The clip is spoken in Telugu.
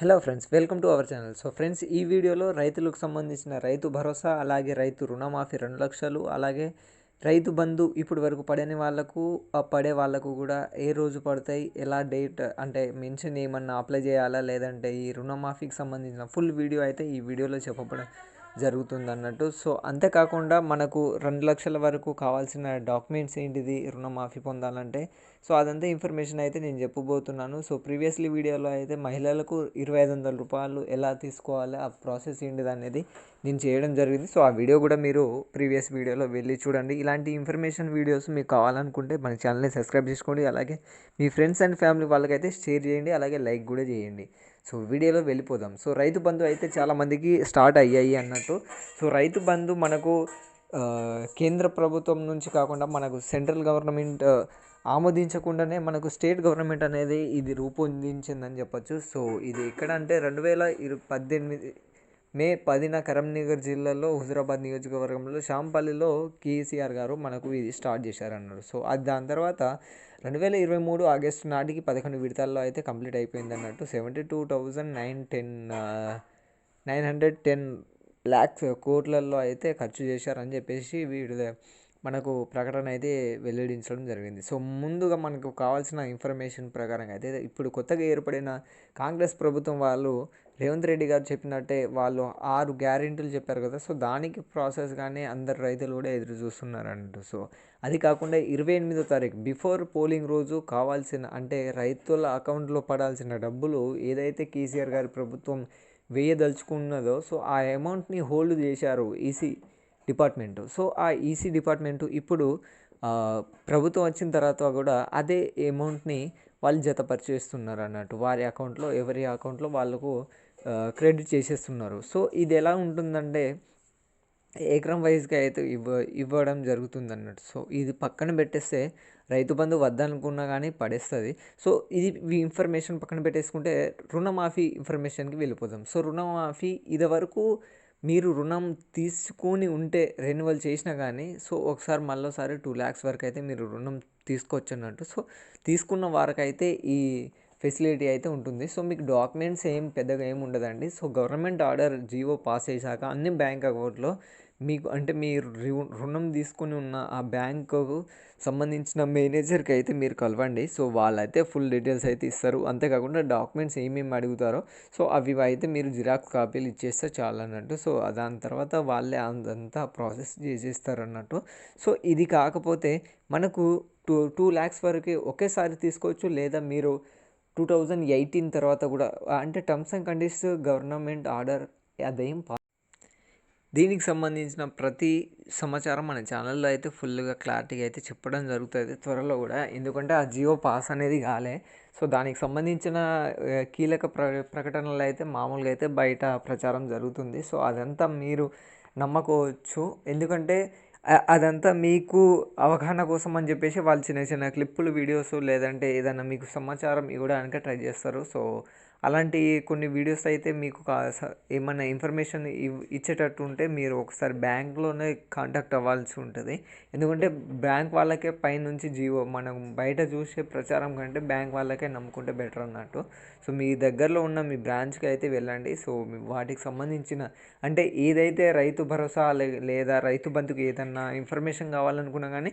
Hello friends welcome to our channel so friends ఈ వీడియోలో రైతులకు సంబంధించిన రైతు భరోసా అలాగే రైతు రుణమాఫీ రెండు లక్షలు అలాగే రైతు బంధు ఇప్పటి వరకు పడని వాళ్ళకు పడే వాళ్ళకు కూడా ఏ రోజు పడతాయి ఎలా డేట్ అంటే మెన్షన్ ఏమన్నా అప్లై చేయాలా లేదంటే ఈ రుణమాఫీకి సంబంధించిన ఫుల్ వీడియో అయితే ఈ వీడియోలో చెప్పబడ జరుగుతుంది అన్నట్టు సో అంతేకాకుండా మనకు రెండు లక్షల వరకు కావాల్సిన డాక్యుమెంట్స్ ఏంటిది రుణమాఫీ పొందాలంటే? సో అదంతా ఇన్ఫర్మేషన్ అయితే నేను చెప్పబోతున్నాను. సో ప్రీవియస్లీ వీడియోలో అయితే మహిళలకు ఇరవై ఐదు వందల రూపాయలు ఎలా తీసుకోవాలి ఆ ప్రాసెస్ ఏంటిది అనేది నేను చేయడం జరిగింది. సో ఆ వీడియో కూడా మీరు ప్రీవియస్ వీడియోలో వెళ్ళి చూడండి. ఇలాంటి ఇన్ఫర్మేషన్ వీడియోస్ మీకు కావాలనుకుంటే మన ఛానల్ని సబ్స్క్రైబ్ చేసుకోండి. అలాగే మీ ఫ్రెండ్స్ అండ్ ఫ్యామిలీ వాళ్ళకైతే షేర్ చేయండి. అలాగే లైక్ కూడా చేయండి. సో వీడియోలో వెళ్ళిపోదాం. సో రైతు బంధు అయితే చాలామందికి స్టార్ట్ అయ్యాయి అన్నట్టు. సో రైతు బంధు మనకు కేంద్ర ప్రభుత్వం నుంచి కాకుండా మనకు సెంట్రల్ గవర్నమెంట్ ఆమోదించకుండానే మనకు స్టేట్ గవర్నమెంట్ అనేది ఇది రూపొందించిందని చెప్పొచ్చు. సో ఇది ఎక్కడ అంటే రెండు వేల ఇరు పద్దెనిమిది మే పదిన కరీంనగర్ జిల్లాలో హుజరాబాద్ నియోజకవర్గంలో శాంపల్లిలో కేసీఆర్ గారు మనకు ఇది స్టార్ట్ చేశారన్నారు. సో అది దాని తర్వాత రెండు వేల ఇరవై మూడు ఆగస్టు నాటికి పదకొండు విడతల్లో అయితే కంప్లీట్ అయిపోయింది అన్నట్టు seventy two thousand nine ten nine hundred ten lakhs కోట్లలో అయితే ఖర్చు చేశారని చెప్పేసి వీడు మనకు ప్రకటన అయితే వెల్లడించడం జరిగింది. సో ముందుగా మనకు కావాల్సిన ఇన్ఫర్మేషన్ ప్రకారం అయితే ఇప్పుడు కొత్తగా ఏర్పడిన కాంగ్రెస్ ప్రభుత్వం వాళ్ళు రేవంత్ రెడ్డి గారు చెప్పినట్టే వాళ్ళు ఆరు గ్యారెంటీలు చెప్పారు కదా సో దానికి ప్రాసెస్ కానీ అందరు రైతులు కూడా ఎదురు చూస్తున్నారంట. సో అది కాకుండా ఇరవై ఎనిమిదో తారీఖు బిఫోర్ పోలింగ్ రోజు కావాల్సిన అంటే రైతుల అకౌంట్లో పడాల్సిన డబ్బులు ఏదైతే కేసీఆర్ గారి ప్రభుత్వం వేయదలుచుకున్నదో సో ఆ అమౌంట్ని హోల్డ్ చేశారు ఈసీ డిపార్ట్మెంటు. సో ఆ ఈసీ డిపార్ట్మెంటు ఇప్పుడు ప్రభుత్వం వచ్చిన తర్వాత కూడా అదే అమౌంట్ని వాళ్ళు జతపరిచేస్తున్నారు అన్నట్టు వారి అకౌంట్లో ఎవరి అకౌంట్లో వాళ్ళకు క్రెడిట్ చేసేస్తున్నారు. సో ఇది ఎలా ఉంటుందంటే ఏకరం వైజ్గా అయితే ఇవ్వ ఇవ్వడం జరుగుతుంది అన్నట్టు సో ఇది పక్కన పెట్టేస్తే రైతు బంధు వద్దనుకున్నా కానీ పడేస్తుంది. సో ఇది ఈ ఇన్ఫర్మేషన్ పక్కన పెట్టేసుకుంటే రుణమాఫీ ఇన్ఫర్మేషన్కి వెళ్ళిపోదాం. సో రుణమాఫీ ఇది వరకు మీరు రుణం తీసుకొని ఉంటే రెన్యువల్ చేసినా కానీ సో ఒకసారి మళ్ళీసారి టూ ల్యాక్స్ వరకు అయితే మీరు రుణం తీసుకోవచ్చు అన్నట్టు సో తీసుకున్న వారికైతే ఈ ఫెసిలిటీ అయితే ఉంటుంది. సో మీకు డాక్యుమెంట్స్ ఏం పెద్దగా ఏమి ఉండదండి. So government order GO pass చేశాక అన్ని బ్యాంక్ అకౌంట్లో మీకు అంటే మీరు రు- రుణం తీసుకుని ఉన్న ఆ బ్యాంకుకు సంబంధించిన మేనేజర్కి అయితే మీరు కలవండి. సో వాళ్ళైతే ఫుల్ డీటెయిల్స్ అయితే ఇస్తారు. అంతేకాకుండా డాక్యుమెంట్స్ ఏమేమి అడుగుతారో సో అవి అయితే మీరు జిరాక్స్ కాపీలు ఇచ్చేస్తే చాలు అన్నట్టు సో దాని తర్వాత వాళ్ళే అంతంతా ప్రాసెస్ చేసేస్తారు అన్నట్టు సో ఇది కాకపోతే మనకు టూ టూ ల్యాక్స్ వరకు ఒకేసారి తీసుకోవచ్చు లేదా మీరు టూ థౌజండ్ ఎయిటీన్ తర్వాత కూడా అంటే terms and conditions government order అదేం పా దీనికి సంబంధించిన ప్రతి సమాచారం మన ఛానల్లో అయితే ఫుల్గా క్లారిటీగా అయితే చెప్పడం జరుగుతుంది త్వరలో కూడా. ఎందుకంటే ఆ జియో పాస్ అనేది కాలే. సో దానికి సంబంధించిన కీలక ప్ర ప్రకటనలు అయితే మామూలుగా అయితే బయట ప్రచారం జరుగుతుంది. సో అదంతా మీరు నమ్మకోవచ్చు. ఎందుకంటే అదంతా మీకు అవగాహన కోసం అని చెప్పేసి వాళ్ళు చిన్న చిన్న క్లిప్పులు వీడియోస్ లేదంటే ఏదైనా మీకు సమాచారం ఇవ్వడానికి ట్రై చేస్తారు. సో అలాంటి కొన్ని వీడియోస్ అయితే మీకు ఏమైనా స- ఇన్ఫర్మేషన్ ఇవ్ ఇచ్చేటట్టు ఉంటే మీరు ఒకసారి బ్యాంక్లోనే కాంటాక్ట్ అవ్వాల్సి ఉంటుంది. ఎందుకంటే బ్యాంక్ వాళ్ళకే పైనుంచి జీవో మనం బయట చూసే ప్రచారం కంటే బ్యాంక్ వాళ్ళకే నమ్ముకుంటే బెటర్ అన్నట్టు. సో మీ దగ్గరలో ఉన్న మీ బ్రాంచ్కి అయితే వెళ్ళండి. సో వాటికి సంబంధించిన అంటే ఏదైతే రైతు భరోసా లే- లేదా రైతు బంధుకు ఏదన్నా ఇన్ఫర్మేషన్ కావాలనుకున్నా కానీ